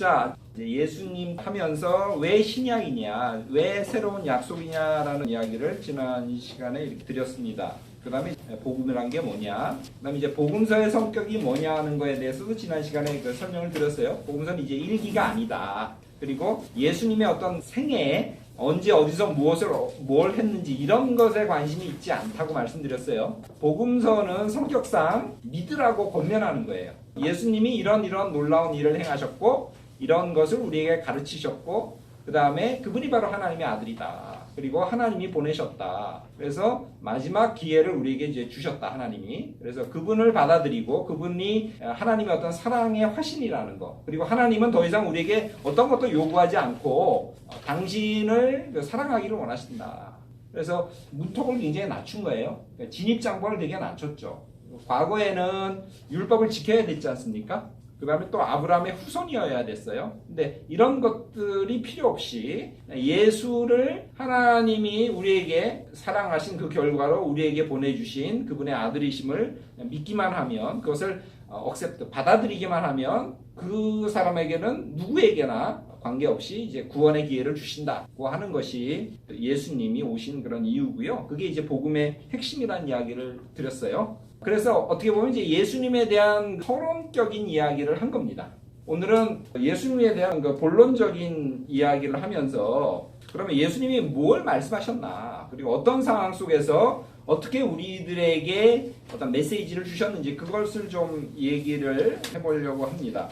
자, 예수님 하면서 왜 신약이냐, 왜 새로운 약속이냐라는 이야기를 지난 시간에 드렸습니다. 그 다음에 복음이란 게 뭐냐, 그 다음에 이제 복음서의 성격이 뭐냐 하는 거에 대해서도 지난 시간에 그 설명을 드렸어요. 복음서는 이제 일기가 아니다. 그리고 예수님의 어떤 생애, 언제 어디서 무엇을 어- 뭘 했는지 이런 것에 관심이 있지 않다고 말씀드렸어요. 복음서는 성격상 믿으라고 권면하는 거예요. 예수님이 이런 이런 놀라운 일을 행하셨고 이런 것을 우리에게 가르치셨고 그 다음에 그분이 바로 하나님의 아들이다. 그리고 하나님이 보내셨다. 그래서 마지막 기회를 우리에게 이제 주셨다 하나님이. 그래서 그분을 받아들이고 그분이 하나님의 어떤 사랑의 화신이라는 거. 그리고 하나님은 더 이상 우리에게 어떤 것도 요구하지 않고 어, 당신을 사랑하기를 원하신다. 그래서 문턱을 굉장히 낮춘 거예요. 그러니까 진입장벽을 되게 낮췄죠. 과거에는 율법을 지켜야 됐지 않습니까? 그 다음에 또 아브라함의 후손이어야 됐어요. 근데 이런 것들이 필요 없이 예수를 하나님이 우리에게 사랑하신 그 결과로 우리에게 보내주신 그분의 아들이심을 믿기만 하면 그것을 억셉트 받아들이기만 하면 그 사람에게는 누구에게나 관계없이 이제 구원의 기회를 주신다고 하는 것이 예수님이 오신 그런 이유고요. 그게 이제 복음의 핵심이라는 이야기를 드렸어요. 그래서 어떻게 보면 이제 예수님에 대한 서론적인 이야기를 한 겁니다. 오늘은 예수님에 대한 그 본론적인 이야기를 하면서 그러면 예수님이 뭘 말씀하셨나 그리고 어떤 상황 속에서 어떻게 우리들에게 어떤 메시지를 주셨는지 그것을 좀 얘기를 해보려고 합니다.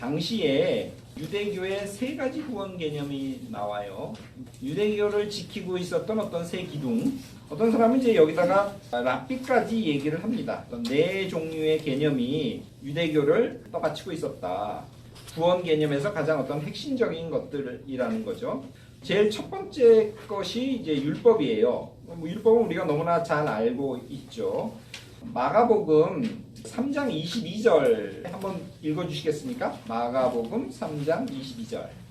당시에 유대교의 세 가지 구원 개념이 나와요. 유대교를 지키고 있었던 어떤 세 기둥. 어떤 사람은 이제 여기다가 랍비까지 얘기를 합니다. 어떤 네 종류의 개념이 유대교를 떠받치고 있었다. 구원 개념에서 가장 어떤 핵심적인 것들이라는 거죠. 제일 첫 번째 것이 이제 율법이에요. 뭐 율법은 우리가 너무나 잘 알고 있죠. 마가복음 3장 22절 한번 읽어주시겠습니까? 마가복음 3장 22절.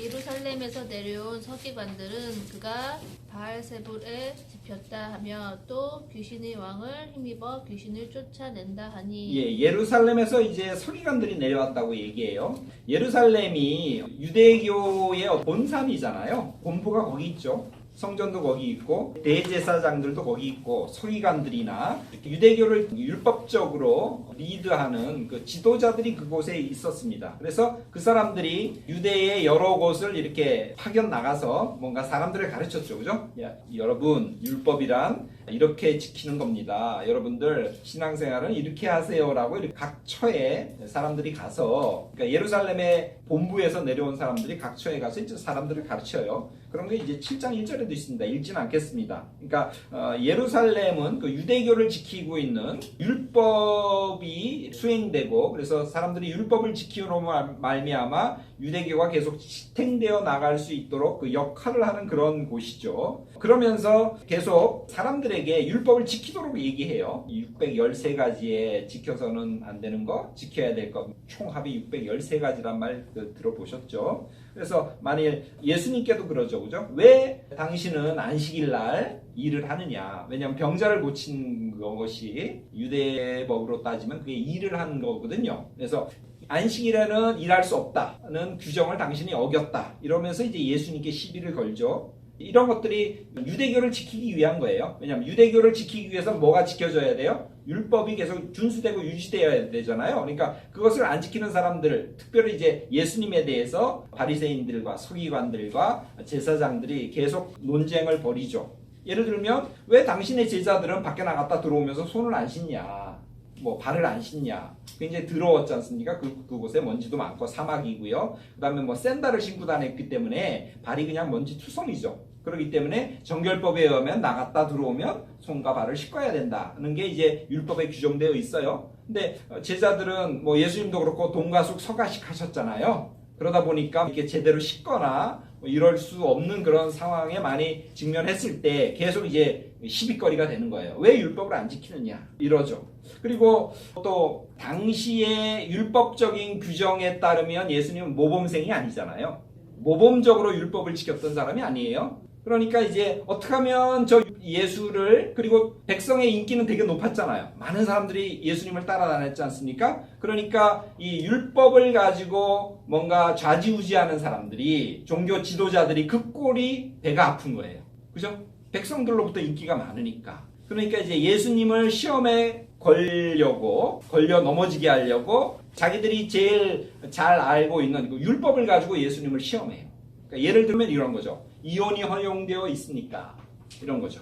예루살렘에서 내려온 서기관들은 그가 바알세불에 집혔다 하며 또 귀신의 왕을 힘입어 귀신을 쫓아낸다 하니 예, 예루살렘에서 이제 서기관들이 내려왔다고 얘기해요. 예루살렘이 유대교의 본산이잖아요. 본부가 거기 있죠. 성전도 거기 있고 대제사장들도 거기 있고 서기관들이나 유대교를 율법적으로 리드하는 그 지도자들이 그곳에 있었습니다. 그래서 그 사람들이 유대의 여러 곳을 이렇게 파견 나가서 뭔가 사람들을 가르쳤죠, 그죠? 야, 여러분 율법이란 이렇게 지키는 겁니다. 여러분들 신앙생활은 이렇게 하세요라고 이렇게 각 처에 사람들이 가서 그러니까 예루살렘의 본부에서 내려온 사람들이 각 처에 가서 이제 사람들을 가르쳐요. 그런 게 이제 7장 1절에도 있습니다. 읽지는 않겠습니다. 그러니까 어, 예루살렘은 그 유대교를 지키고 있는 율법이 수행되고 그래서 사람들이 율법을 지키로 말- 말미암아 유대교가 계속 지탱되어 나갈 수 있도록 그 역할을 하는 그런 곳이죠. 그러면서 계속 사람들에게 율법을 지키도록 얘기해요. 613가지에 지켜서는 안 되는 거, 지켜야 될 것, 총 합이 613가지란 말 그, 들어보셨죠? 그래서 만일 예수님께도 그러죠, 그죠? 왜 당신은 안식일 날 일을 하느냐? 왜냐하면 병자를 고친 것이 유대법으로 따지면 그게 일을 하는 거거든요. 그래서 안식일에는 일할 수 없다는 규정을 당신이 어겼다. 이러면서 이제 예수님께 시비를 걸죠. 이런 것들이 유대교를 지키기 위한 거예요. 왜냐하면 유대교를 지키기 위해서 뭐가 지켜져야 돼요? 율법이 계속 준수되고 유지되어야 되잖아요. 그러니까 그것을 안 지키는 사람들, 특별히 이제 예수님에 대해서 바리새인들과 서기관들과 제사장들이 계속 논쟁을 벌이죠. 예를 들면 왜 당신의 제자들은 밖에 나갔다 들어오면서 손을 안 씻냐? 뭐 발을 안 씻냐? 굉장히 더러웠지 않습니까? 그, 그곳에 먼지도 많고 사막이고요. 그 다음에 뭐 샌들을 신고 다녔기 때문에 발이 그냥 먼지 투성이죠. 그렇기 때문에 정결법에 의하면 나갔다 들어오면 손과 발을 씻어야 된다는 게 이제 율법에 규정되어 있어요. 근데 어, 제자들은 뭐 예수님도 그렇고 동가숙 서가식 하셨잖아요. 그러다 보니까 이렇게 제대로 씻거나 뭐 이럴 수 없는 그런 상황에 많이 직면했을 때 계속 이제 시비거리가 되는 거예요. 왜 율법을 안 지키느냐 이러죠. 그리고 또 당시의 율법적인 규정에 따르면 예수님은 모범생이 아니잖아요. 모범적으로 율법을 지켰던 사람이 아니에요. 그러니까 이제 어떻게 하면 저 예수를 그리고 백성의 인기는 되게 높았잖아요. 많은 사람들이 예수님을 따라다녔지 않습니까? 그러니까 이 율법을 가지고 뭔가 좌지우지하는 사람들이 종교 지도자들이 그 꼴이 배가 아픈 거예요. 그죠? 백성들로부터 인기가 많으니까. 그러니까 이제 예수님을 시험에 걸려고 걸려 넘어지게 하려고 자기들이 제일 잘 알고 있는 그 율법을 가지고 예수님을 시험해요. 그러니까 예를 들면 이런 거죠. 이혼이 허용되어 있으니까 이런 거죠.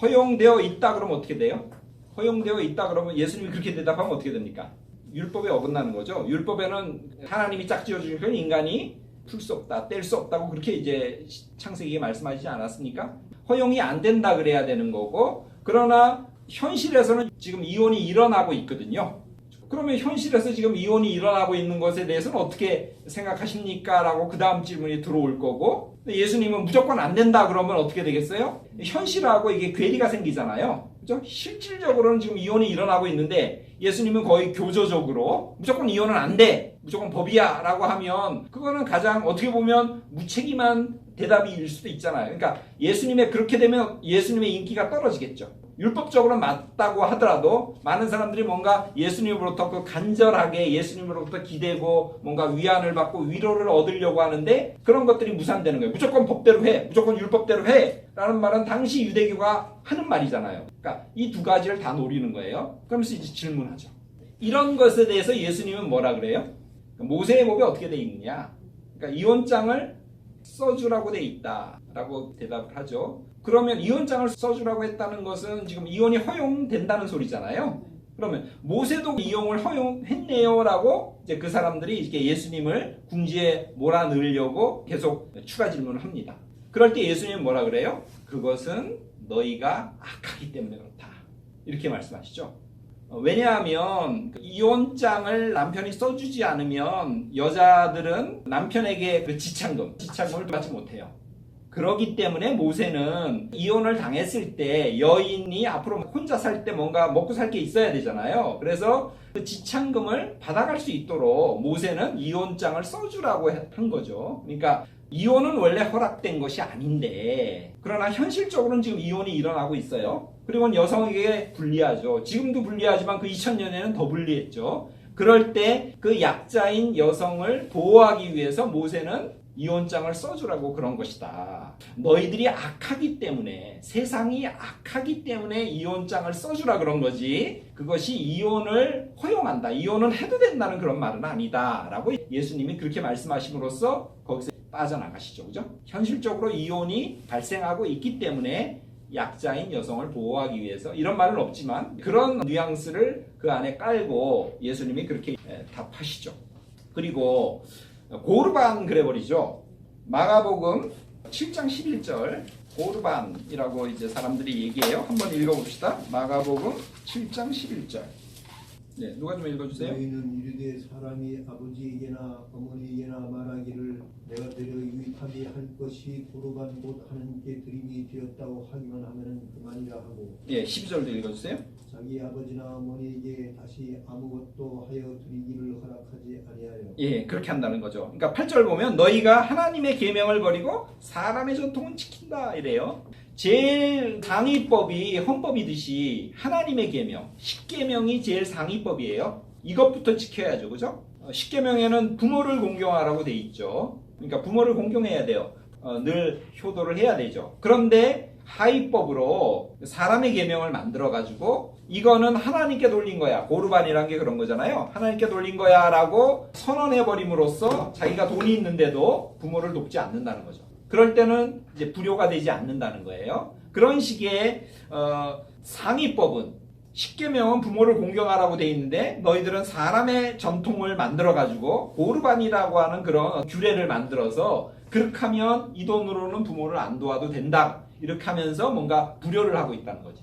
허용되어 있다 그러면 어떻게 돼요? 허용되어 있다 그러면 예수님이 그렇게 대답하면 어떻게 됩니까? 율법에 어긋나는 거죠. 율법에는 하나님이 짝지어 건 인간이 풀 수 없다, 뗄 수 없다고 그렇게 이제 창세기에 말씀하시지 않았습니까? 허용이 안 된다 그래야 되는 거고 그러나 현실에서는 지금 이혼이 일어나고 있거든요. 그러면 현실에서 지금 이혼이 일어나고 있는 것에 대해서는 어떻게 생각하십니까? 라고 그 다음 질문이 들어올 거고 예수님은 무조건 안 된다 그러면 어떻게 되겠어요? 현실하고 이게 괴리가 생기잖아요. 그죠? 실질적으로는 지금 이혼이 일어나고 있는데 예수님은 거의 교조적으로 무조건 이혼은 안 돼. 무조건 법이야. 라고 하면 그거는 가장 어떻게 보면 무책임한 대답일 수도 있잖아요. 그러니까 예수님의 그렇게 되면 예수님의 인기가 떨어지겠죠. 율법적으로는 맞다고 하더라도 많은 사람들이 뭔가 예수님으로부터 그 간절하게 예수님으로부터 기대고 뭔가 위안을 받고 위로를 얻으려고 하는데 그런 것들이 무산되는 거예요. 무조건 법대로 해. 무조건 율법대로 해. 라는 말은 당시 유대교가 하는 말이잖아요. 그러니까 이 두 가지를 다 노리는 거예요. 그러면서 이제 질문하죠. 이런 것에 대해서 예수님은 뭐라 그래요? 모세의 법이 어떻게 돼 있느냐? 그러니까 이혼장을 써주라고 돼 있다라고 대답을 하죠. 그러면 이혼장을 써주라고 했다는 것은 지금 이혼이 허용된다는 소리잖아요. 그러면 모세도 이혼을 허용했네요라고 이제 그 사람들이 이렇게 예수님을 궁지에 몰아넣으려고 계속 추가 질문을 합니다. 그럴 때 예수님은 뭐라 그래요? 그것은 너희가 악하기 때문에 그렇다. 이렇게 말씀하시죠. 어, 왜냐하면 그 이혼장을 남편이 써주지 않으면 여자들은 남편에게 그 지창금, 지창금을 받지 못해요. 그러기 때문에 모세는 이혼을 당했을 때 여인이 앞으로 혼자 살 때 뭔가 먹고 살 게 있어야 되잖아요. 그래서 그 지창금을 받아갈 수 있도록 모세는 이혼장을 써주라고 한 거죠. 그러니까 이혼은 원래 허락된 것이 아닌데 그러나 현실적으로는 지금 이혼이 일어나고 있어요. 그리고 여성에게 불리하죠. 지금도 불리하지만 그 2000년에는 더 불리했죠. 그럴 때 그 약자인 여성을 보호하기 위해서 모세는 이혼장을 써주라고 그런 것이다. 너희들이 악하기 때문에 세상이 악하기 때문에 이혼장을 써주라 그런 거지. 그것이 이혼을 허용한다. 이혼은 해도 된다는 그런 말은 아니다.라고 예수님이 그렇게 말씀하심으로써 거기서 빠져나가시죠, 그죠? 현실적으로 이혼이 발생하고 있기 때문에 약자인 여성을 보호하기 위해서 이런 말은 없지만 그런 뉘앙스를 그 안에 깔고 예수님이 그렇게 에, 답하시죠. 그리고 고르반 그래버리죠. 마가복음 7장 11절 고르반이라고 이제 사람들이 얘기해요. 한번 읽어봅시다. 마가복음 7장 11절. 네, 누가 좀 읽어주세요. 너희는 이르되 사람이 아버지에게나 어머니에게나 말하기를 내가 되려 유익하게 할 것이 고르반 곧 하나님께 드림이 되었다고 하기만 하면 그만이라 하고 예, 12절도 읽어주세요. 자기 아버지나 어머니에게 다시 아무것도 하여 드리기를 허락하지 아니하여 예, 그렇게 한다는 거죠. 그러니까 8절 보면 너희가 하나님의 계명을 버리고 사람의 전통은 지킨다 이래요. 제일 상위법이 헌법이듯이 하나님의 계명, 십계명이 제일 상위법이에요. 이것부터 지켜야죠. 그죠? 어, 십계명에는 부모를 공경하라고 돼 있죠. 그러니까 부모를 공경해야 돼요. 어, 늘 효도를 해야 되죠. 그런데 하위법으로 사람의 계명을 만들어 가지고 이거는 하나님께 돌린 거야. 고르반이란 게 그런 거잖아요. 하나님께 돌린 거야라고 선언해 버림으로써 자기가 돈이 있는데도 부모를 돕지 않는다는 거죠. 그럴 때는 이제 불효가 되지 않는다는 거예요. 그런 식의 어, 상위법은 십계명은 부모를 공경하라고 돼 있는데 너희들은 사람의 전통을 만들어 가지고 고르반이라고 하는 그런 규례를 만들어서 그렇게 하면 이 돈으로는 부모를 안 도와도 된다. 이렇게 하면서 뭔가 불효를 하고 있다는 거지.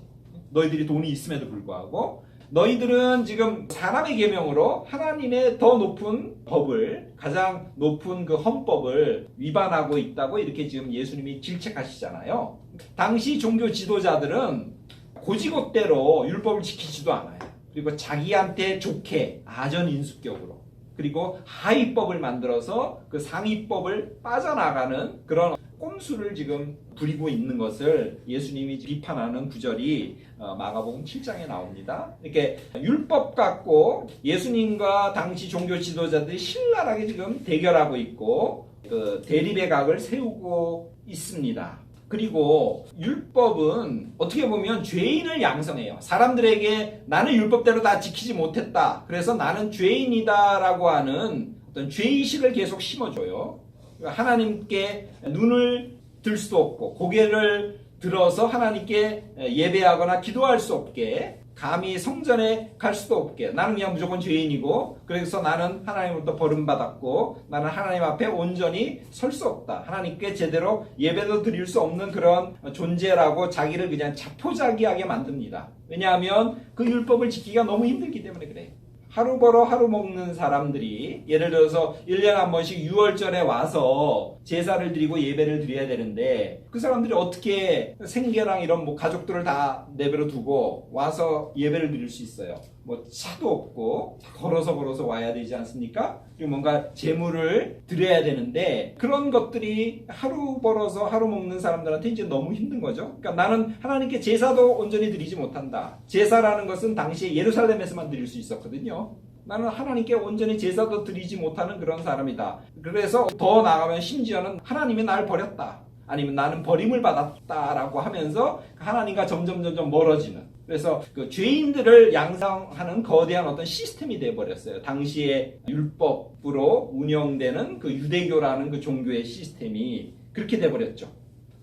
너희들이 돈이 있음에도 불구하고 너희들은 지금 사람의 계명으로 하나님의 더 높은 법을 가장 높은 그 헌법을 위반하고 있다고 이렇게 지금 예수님이 질책하시잖아요. 당시 종교 지도자들은 고지고대로 율법을 지키지도 않아요. 그리고 자기한테 좋게 아전인수격으로 그리고 하위법을 만들어서 그 상위법을 빠져나가는 그런 꼼수를 지금 부리고 있는 것을 예수님이 비판하는 구절이 어, 마가복음 7장에 나옵니다. 이렇게 율법 갖고 예수님과 당시 종교 지도자들이 신랄하게 지금 대결하고 있고 그 대립의 각을 세우고 있습니다. 그리고 율법은 어떻게 보면 죄인을 양성해요. 사람들에게 나는 율법대로 다 지키지 못했다. 그래서 나는 죄인이다라고 하는 어떤 죄의식을 계속 심어줘요. 하나님께 눈을 들 수도 없고 고개를 들어서 하나님께 예배하거나 기도할 수 없게 감히 성전에 갈 수도 없게. 나는 그냥 무조건 죄인이고 그래서 나는 하나님으로부터 버림받았고 나는 하나님 앞에 온전히 설 수 없다. 하나님께 제대로 예배도 드릴 수 없는 그런 존재라고 자기를 그냥 자포자기하게 만듭니다. 왜냐하면 그 율법을 지키기가 너무 힘들기 때문에 그래요 하루 벌어 하루 먹는 사람들이 예를 들어서 1년에 한 번씩 6월절에 와서 제사를 드리고 예배를 드려야 되는데 그 사람들이 어떻게 생계랑 이런 뭐 가족들을 다 내버려 두고 와서 예배를 드릴 수 있어요. 뭐 차도 없고 걸어서 걸어서 와야 되지 않습니까? 그리고 뭔가 재물을 드려야 되는데 그런 것들이 하루 벌어서 하루 먹는 사람들한테 이제 너무 힘든 거죠. 그러니까 나는 하나님께 제사도 온전히 드리지 못한다. 제사라는 것은 당시에 예루살렘에서만 드릴 수 있었거든요. 나는 하나님께 온전히 제사도 드리지 못하는 그런 사람이다. 그래서 더 나가면 심지어는 하나님이 날 버렸다. 아니면 나는 버림을 받았다라고 하면서 하나님과 점점 점점 멀어지는 그래서 그 죄인들을 양성하는 거대한 어떤 시스템이 되어 버렸어요. 당시에 율법으로 운영되는 그 유대교라는 그 종교의 시스템이 그렇게 돼 버렸죠.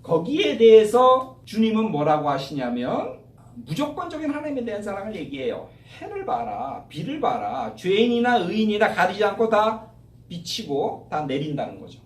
거기에 대해서 주님은 뭐라고 하시냐면 무조건적인 하나님에 대한 사랑을 얘기해요. 해를 봐라, 비를 봐라, 죄인이나 의인이나 가리지 않고 다 비치고 다 내린다는 거죠.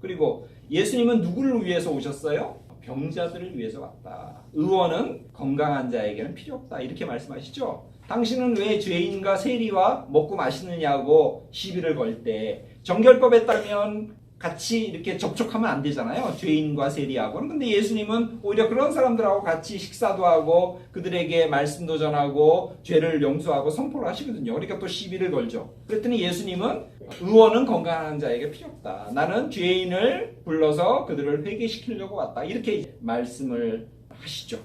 그리고 예수님은 누구를 위해서 오셨어요? 병자들을 위해서 왔다. 의원은 건강한 자에게는 필요 없다. 이렇게 말씀하시죠. 당신은 왜 죄인과 세리와 먹고 마시느냐고 시비를 걸 때 정결법에 따르면 같이 이렇게 접촉하면 안 되잖아요. 죄인과 세리하고는. 근데 예수님은 오히려 그런 사람들하고 같이 식사도 하고 그들에게 말씀도 전하고 죄를 용서하고 선포를 하시거든요. 그러니까 또 시비를 걸죠. 그랬더니 예수님은 의원은 건강한 자에게 필요 없다. 나는 죄인을 불러서 그들을 회개시키려고 왔다. 이렇게 말씀을 하시죠.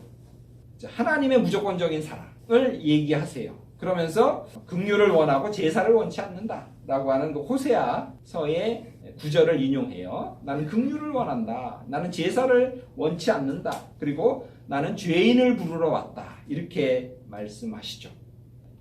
자, 하나님의 무조건적인 사랑을 얘기하세요. 그러면서 긍휼을 원하고 제사를 원치 않는다라고 하는 그 호세아서의 구절을 인용해요. 나는 긍휼을 원한다. 나는 제사를 원치 않는다. 그리고 나는 죄인을 부르러 왔다. 이렇게 말씀하시죠.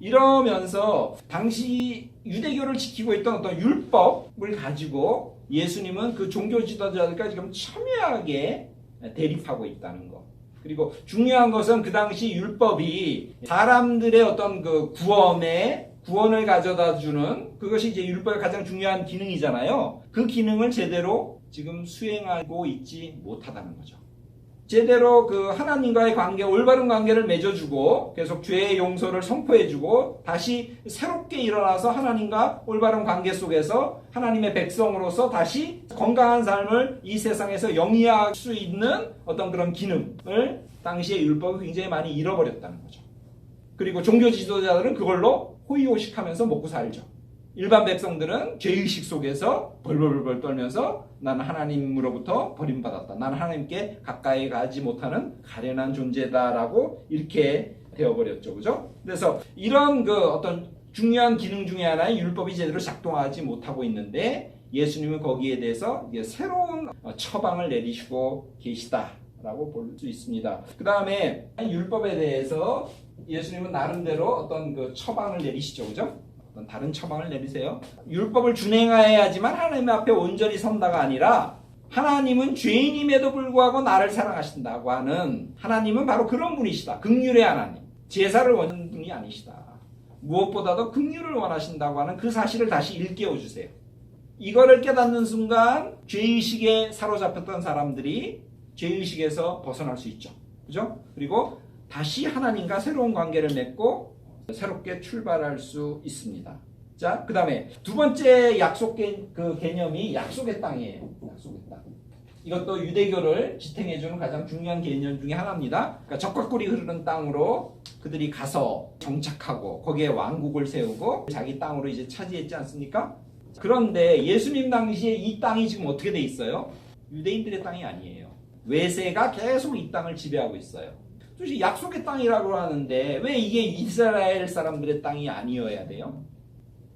이러면서 당시 유대교를 지키고 있던 어떤 율법을 가지고 예수님은 그 종교 지도자들과 지금 첨예하게 대립하고 있다는 것. 그리고 중요한 것은 그 당시 율법이 사람들의 어떤 그 구원에 구원을 가져다 주는 그것이 이제 율법의 가장 중요한 기능이잖아요. 그 기능을 제대로 지금 수행하고 있지 못하다는 거죠. 제대로 그 하나님과의 관계, 올바른 관계를 맺어주고 계속 죄의 용서를 선포해주고 다시 새롭게 일어나서 하나님과 올바른 관계 속에서 하나님의 백성으로서 다시 건강한 삶을 이 세상에서 영위할 수 있는 어떤 그런 기능을 당시의 율법이 굉장히 많이 잃어버렸다는 거죠. 그리고 종교 지도자들은 그걸로 호의호식하면서 먹고 살죠. 일반 백성들은 죄의식 속에서 벌벌벌 떨면서 나는 하나님으로부터 버림받았다. 나는 하나님께 가까이 가지 못하는 가련한 존재다라고 이렇게 되어버렸죠. 그죠? 그래서 이런 그 어떤 중요한 기능 중에 하나의 율법이 제대로 작동하지 못하고 있는데 예수님은 거기에 대해서 새로운 처방을 내리시고 계시다라고 볼 수 있습니다. 그 다음에 율법에 대해서 예수님은 나름대로 어떤 그 처방을 내리시죠. 그죠? 어떤 다른 처방을 내리세요. 율법을 준행해야지만 하나님 앞에 온전히 선다가 아니라 하나님은 죄인임에도 불구하고 나를 사랑하신다고 하는 하나님은 바로 그런 분이시다. 극률의 하나님. 제사를 원하는 분이 아니시다. 무엇보다도 극률을 원하신다고 하는 그 사실을 다시 일깨워 주세요. 이거를 깨닫는 순간 죄의식에 사로잡혔던 사람들이 죄의식에서 벗어날 수 있죠. 그죠? 그리고 다시 하나님과 새로운 관계를 맺고 새롭게 출발할 수 있습니다. 자, 그 다음에 두 번째 약속 개, 그 개념이 약속의 땅이에요. 약속의 땅. 이것도 유대교를 지탱해주는 가장 중요한 개념 중에 하나입니다. 그러니까 적과 꿀이 흐르는 땅으로 그들이 가서 정착하고 거기에 왕국을 세우고 자기 땅으로 이제 차지했지 않습니까? 그런데 예수님 당시에 이 땅이 지금 어떻게 돼 있어요? 유대인들의 땅이 아니에요. 외세가 계속 이 땅을 지배하고 있어요. 도대체 약속의 땅이라고 하는데 왜 이게 이스라엘 사람들의 땅이 아니어야 돼요?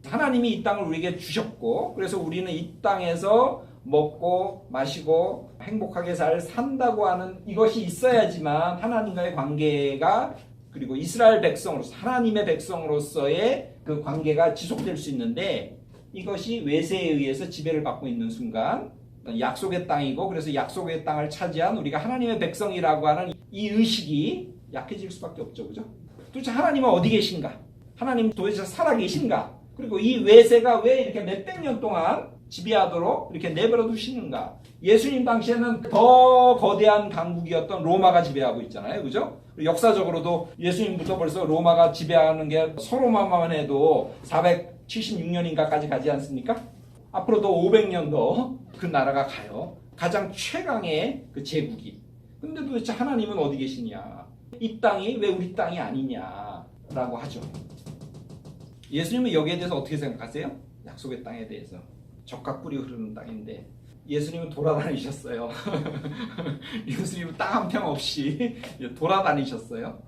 하나님이 이 땅을 우리에게 주셨고 그래서 우리는 이 땅에서 먹고 마시고 행복하게 잘 산다고 하는 이것이 있어야지만 하나님과의 관계가 그리고 이스라엘 백성으로서 하나님의 백성으로서의 그 관계가 지속될 수 있는데 이것이 외세에 의해서 지배를 받고 있는 순간 약속의 땅이고 그래서 약속의 땅을 차지한 우리가 하나님의 백성이라고 하는 이 의식이 약해질 수밖에 없죠. 그죠? 도대체 하나님은 어디 계신가? 하나님 도대체 살아 계신가? 그리고 이 외세가 왜 이렇게 몇백 년 동안 지배하도록 이렇게 내버려 두시는가? 예수님 당시에는 더 거대한 강국이었던 로마가 지배하고 있잖아요. 그죠? 역사적으로도 예수님부터 벌써 로마가 지배하는 게 서로마만 해도 476년인가까지 가지 않습니까? 앞으로도 500년 더 그 나라가 가요. 가장 최강의 그 제국이. 근데 도대체 하나님은 어디 계시냐? 이 땅이 왜 우리 땅이 아니냐 라고 하죠. 예수님은 여기에 대해서 어떻게 생각하세요? 약속의 땅에 대해서 적과 꿀이 흐르는 땅인데 예수님은 돌아다니셨어요. 예수님은 땅 한 평 없이 돌아다니셨어요.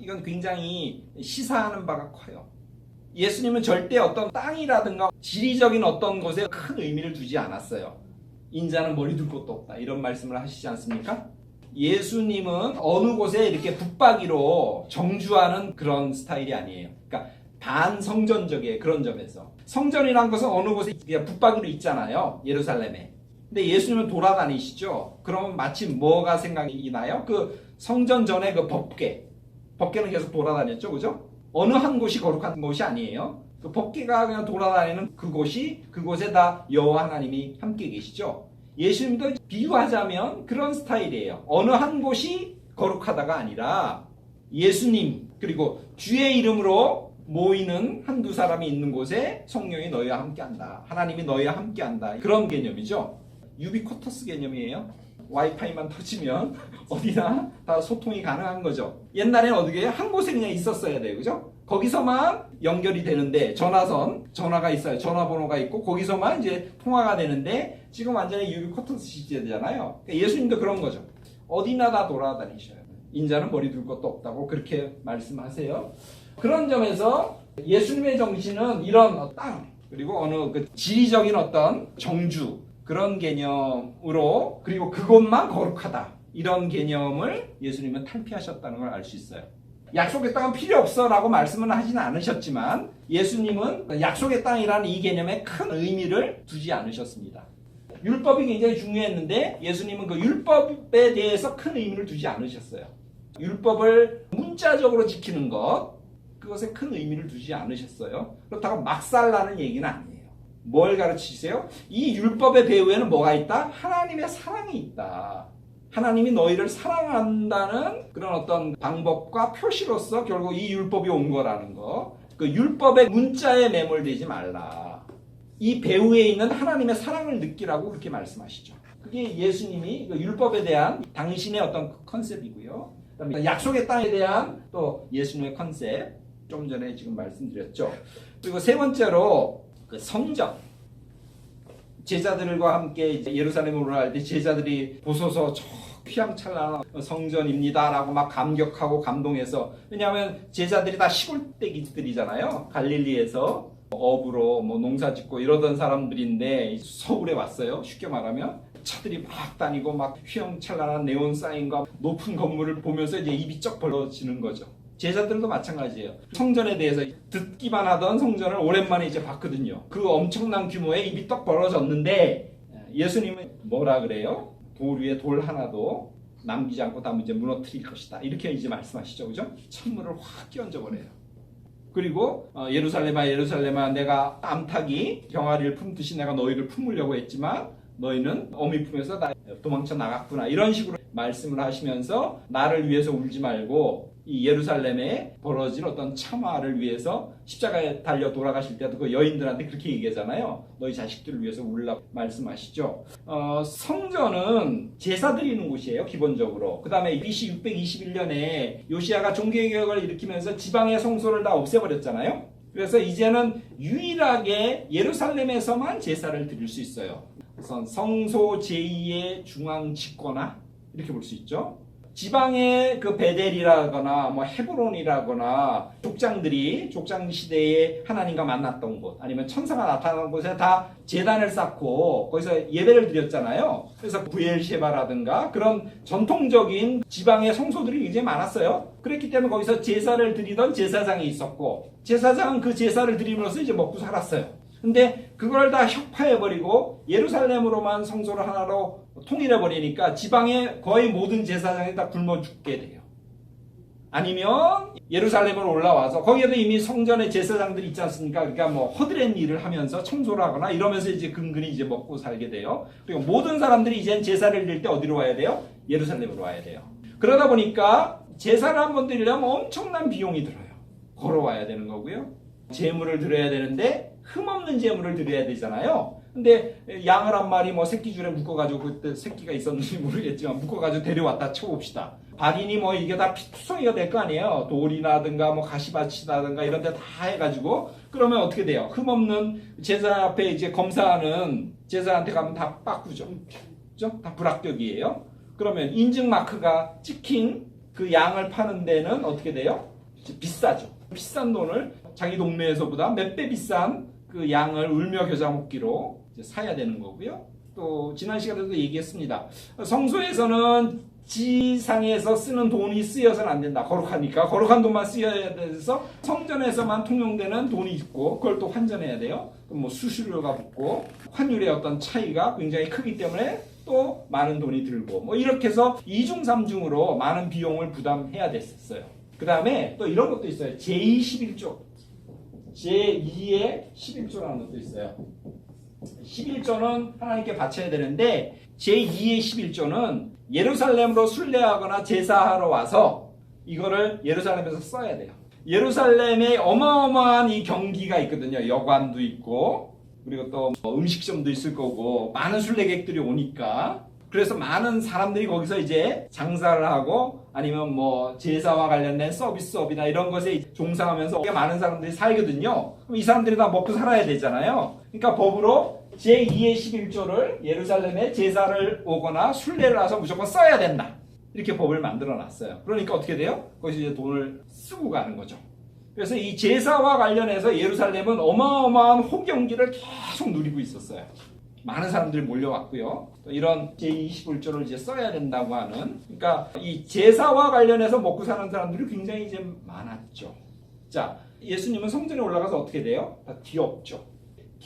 이건 굉장히 시사하는 바가 커요. 예수님은 절대 어떤 땅이라든가 지리적인 어떤 것에 큰 의미를 두지 않았어요. 인자는 머리 둘 곳도 없다. 이런 말씀을 하시지 않습니까? 예수님은 어느 곳에 이렇게 붙박이로 정주하는 그런 스타일이 아니에요. 그러니까 반성전적이에요. 그런 점에서. 성전이란 것은 어느 곳에 그냥 붙박이로 있잖아요. 예루살렘에. 근데 예수님은 돌아다니시죠. 그러면 마치 뭐가 생각이 나요? 그 성전 전에 그 법궤. 법궤는 계속 돌아다녔죠. 그죠? 어느 한 곳이 거룩한 곳이 아니에요. 그 법궤가 그냥 돌아다니는 그곳이 그곳에 다 여호와 하나님이 함께 계시죠. 예수님도 비유하자면 그런 스타일이에요. 어느 한 곳이 거룩하다가 아니라 예수님 그리고 주의 이름으로 모이는 한두 사람이 있는 곳에 성령이 너희와 함께한다. 하나님이 너희와 함께한다. 그런 개념이죠. 유비쿼터스 개념이에요. 와이파이만 터지면 어디나 다 소통이 가능한 거죠. 옛날에는 어떻게 한 곳에 그냥 있었어야 돼요. 그죠? 거기서만 연결이 되는데 전화선, 전화가 있어요. 전화번호가 있고 거기서만 이제 통화가 되는데 지금 완전히 유비쿼터스 시대잖아요. 그러니까 예수님도 그런 거죠. 어디나 다 돌아다니셔요. 인자는 머리 둘 것도 없다고 그렇게 말씀하세요. 그런 점에서 예수님의 정신은 이런 땅 그리고 어느 그 지리적인 어떤 정주 그런 개념으로 그리고 그것만 거룩하다 이런 개념을 예수님은 탈피하셨다는 걸 알 수 있어요. 약속의 땅은 필요 없어라고 말씀은 하지는 않으셨지만 예수님은 약속의 땅이라는 이 개념에 큰 의미를 두지 않으셨습니다. 율법이 굉장히 중요했는데 예수님은 그 율법에 대해서 큰 의미를 두지 않으셨어요. 율법을 문자적으로 지키는 것 그것에 큰 의미를 두지 않으셨어요. 그렇다고 막살라는 얘기는 아니에요. 뭘 가르치세요? 이 율법의 배후에는 뭐가 있다? 하나님의 사랑이 있다. 하나님이 너희를 사랑한다는 그런 어떤 방법과 표시로서 결국 이 율법이 온 거라는 거. 그 율법의 문자에 매몰되지 말라. 이 배후에 있는 하나님의 사랑을 느끼라고 그렇게 말씀하시죠. 그게 예수님이 그 율법에 대한 당신의 어떤 컨셉이고요. 그다음에 약속의 땅에 대한 또 예수님의 컨셉. 좀 전에 지금 말씀드렸죠. 그리고 세 번째로 그 성전. 제자들과 함께 예루살렘으로 갈 때 제자들이 보소서 저 휘황찬란한 성전입니다라고 막 감격하고 감동해서. 왜냐하면 제자들이 다 시골댁이들이잖아요. 갈릴리에서 업으로 뭐 농사 짓고 이러던 사람들인데 서울에 왔어요. 쉽게 말하면. 차들이 막 다니고 막 휘황찬란한 네온 사인과 높은 건물을 보면서 이제 입이 쩍 벌어지는 거죠. 제자들도 마찬가지예요. 성전에 대해서 듣기만 하던 성전을 오랜만에 이제 봤거든요. 그 엄청난 규모의 입이 떡 벌어졌는데 예수님은 뭐라 그래요? 돌 위에 돌 하나도 남기지 않고 다 이제 무너뜨릴 것이다. 이렇게 이제 말씀하시죠. 그죠? 찬물을 확 끼얹어 버려요. 그리고 어, 예루살렘아 예루살렘아 내가 암탉이 병아리를 품듯이 내가 너희를 품으려고 했지만 너희는 어미 품에서 다 도망쳐 나갔구나 이런 식으로 말씀을 하시면서 나를 위해서 울지 말고 이 예루살렘에 벌어진 어떤 참화를 위해서 십자가에 달려 돌아가실 때도 그 여인들한테 그렇게 얘기하잖아요. 너희 자식들을 위해서 울라 말씀하시죠. 어, 성전은 제사 드리는 곳이에요, 기본적으로. 그 다음에 BC 621년에 요시아가 종교개혁을 일으키면서 지방의 성소를 다 없애버렸잖아요. 그래서 이제는 유일하게 예루살렘에서만 제사를 드릴 수 있어요. 그래서 성소 제2의 중앙 집권화 이렇게 볼 수 있죠. 지방의 그 베델이라거나 뭐 헤브론이라거나 족장들이 족장 시대에 하나님과 만났던 곳 아니면 천사가 나타난 곳에 다 재단을 쌓고 거기서 예배를 드렸잖아요. 그래서 부엘셰바라든가 그런 전통적인 지방의 성소들이 굉장히 많았어요. 그랬기 때문에 거기서 제사를 드리던 제사장이 있었고 제사장은 그 제사를 드림으로써 이제 먹고 살았어요. 근데 그걸 다 혁파해버리고 예루살렘으로만 성소를 하나로 통일해 버리니까 지방의 거의 모든 제사장이 다 굶어 죽게 돼요. 아니면 예루살렘으로 올라와서 거기에도 이미 성전에 제사장들이 있지 않습니까? 그러니까 뭐 허드렛 일을 하면서 청소를 하거나 이러면서 이제 근근히 이제 먹고 살게 돼요. 그리고 모든 사람들이 이젠 제사를 드릴 때 어디로 와야 돼요? 예루살렘으로 와야 돼요. 그러다 보니까 제사를 한 번 드리려면 엄청난 비용이 들어요. 걸어와야 되는 거고요. 재물을 드려야 되는데 흠없는 재물을 드려야 되잖아요. 근데 양을 한 마리 뭐 새끼줄에 묶어가지고 그때 새끼가 있었는지 모르겠지만 묶어가지고 데려왔다 쳐봅시다. 발인이 뭐 이게 다 피투성이가 될 거 아니에요. 돌이라든가 뭐 가시밭이라든가 이런 데 다 해가지고 그러면 어떻게 돼요? 흠없는 제사 앞에 이제 검사하는 제사한테 가면 다 빠꾸죠. 그죠? 다 불합격이에요. 그러면 인증 마크가 찍힌 그 양을 파는 데는 어떻게 돼요? 비싸죠. 비싼 돈을 자기 동네에서보다 몇 배 비싼 그 양을 울며 겨자 먹기로 사야 되는 거고요. 또 지난 시간에도 얘기했습니다. 성소에서는 지상에서 쓰는 돈이 쓰여서는 안 된다. 거룩하니까 거룩한 돈만 쓰여야 돼서 성전에서만 통용되는 돈이 있고 그걸 또 환전해야 돼요. 뭐 수수료가 붙고 환율의 어떤 차이가 굉장히 크기 때문에 또 많은 돈이 들고 뭐 이렇게 해서 이중 삼중으로 많은 비용을 부담해야 됐었어요. 그 다음에 또 이런 것도 있어요. 제2 11조. 제2의 11조라는 것도 있어요. 11조는 하나님께 바쳐야 되는데 제2의 11조는 예루살렘으로 순례하거나 제사하러 와서 이거를 예루살렘에서 써야 돼요. 예루살렘에 어마어마한 이 경기가 있거든요. 여관도 있고 그리고 또뭐 음식점도 있을 거고 많은 순례객들이 오니까 그래서 많은 사람들이 거기서 이제 장사를 하고 아니면 뭐 제사와 관련된 서비스업이나 이런 것에 종사하면서 많은 사람들이 살거든요. 그럼 이 사람들이 다 먹고 살아야 되잖아요. 그러니까 법으로 제2의 11조를 예루살렘에 제사를 오거나 순례를 와서 무조건 써야 된다. 이렇게 법을 만들어 놨어요. 그러니까 어떻게 돼요? 거기서 이제 돈을 쓰고 가는 거죠. 그래서 이 제사와 관련해서 예루살렘은 어마어마한 호경기를 계속 누리고 있었어요. 많은 사람들이 몰려왔고요. 또 이런 제21조를 이제 써야 된다고 하는 그러니까 이 제사와 관련해서 먹고 사는 사람들이 굉장히 이제 많았죠. 자, 예수님은 성전에 올라가서 어떻게 돼요? 다 뒤엎죠.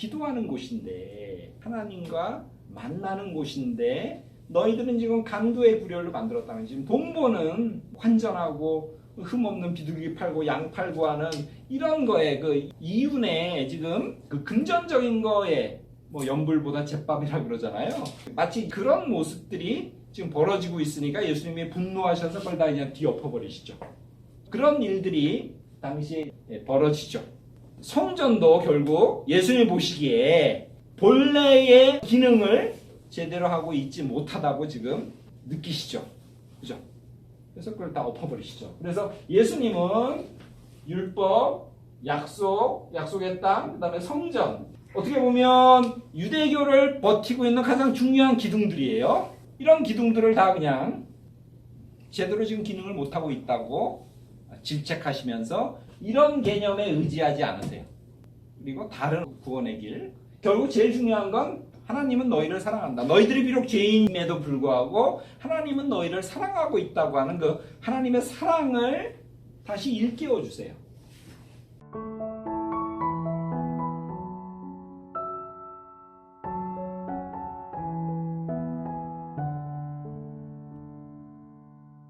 기도하는 곳인데 하나님과 만나는 곳인데 너희들은 지금 강도의 구렬로 만들었다면 지금 동보는 환전하고 흠없는 비둘기 팔고 양 팔고 하는 이런 거에 그 이윤에 지금 그 금전적인 거에 뭐 연불보다 제밥이라 그러잖아요. 마치 그런 모습들이 지금 벌어지고 있으니까 예수님이 분노하셔서 그걸 다 그냥 뒤엎어 버리시죠. 그런 일들이 당시에 벌어지죠. 성전도 결국 예수님 보시기에 본래의 기능을 제대로 하고 있지 못하다고 지금 느끼시죠. 그죠? 그래서 그걸 다 엎어버리시죠. 그래서 예수님은 율법, 약속, 약속의 땅, 그 다음에 성전. 어떻게 보면 유대교를 버티고 있는 가장 중요한 기둥들이에요. 이런 기둥들을 다 그냥 제대로 지금 기능을 못하고 있다고 질책하시면서 이런 개념에 의지하지 않으세요. 그리고 다른 구원의 길. 결국 제일 중요한 건 하나님은 너희를 사랑한다. 너희들이 비록 죄인임에도 불구하고 하나님은 너희를 사랑하고 있다고 하는 그 하나님의 사랑을 다시 일깨워 주세요.